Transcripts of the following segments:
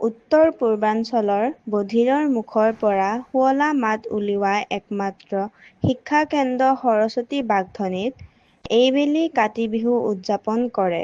উত্তৰ-পূৰ্বাঞ্চলৰ বধিৰৰ মুখৰ পৰা শুৱলা মাত উলিওৱা একমাত্ৰ শিক্ষাকেন্দ্ৰ সৰস্বতী বাগ্ধনীত এইবেলি কাতি বিহু উদযাপন কৰে।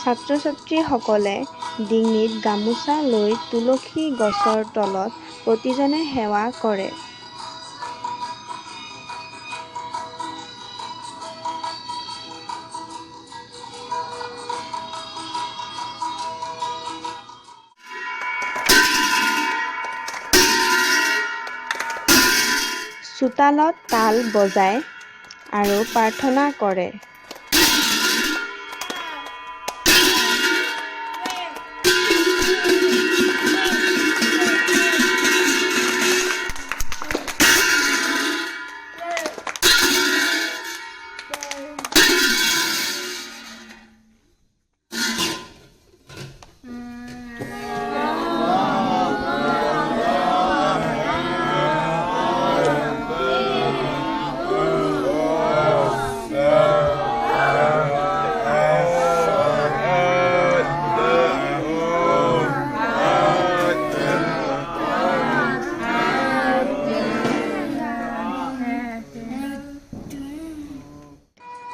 ছাত্ৰ-ছাত্ৰীসকলে ডিঙিত গামোচা লৈ তুলসী গছৰ তলত প্ৰতিজনে সেৱা কৰে। চোতালত তাল বজায় আৰু প্ৰাৰ্থনা কৰে।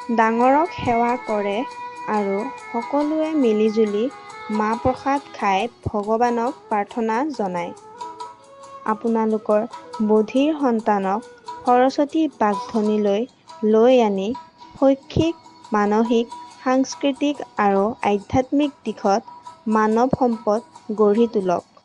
ডাঙৰক সেৱা কৰে আৰু সকলোৱে মিলিজুলি মাহ-প্ৰসাদ খাই ভগৱানক প্ৰাৰ্থনা জনায়। আপোনালোকৰ বধিৰ সন্তানক সৰস্বতী বাগ্ধনীলৈ লৈ আনি শৈক্ষিক, মানসিক, সাংস্কৃতিক আৰু আধ্যাত্মিক দিশত মানৱ সম্পদ গঢ়ি তোলক।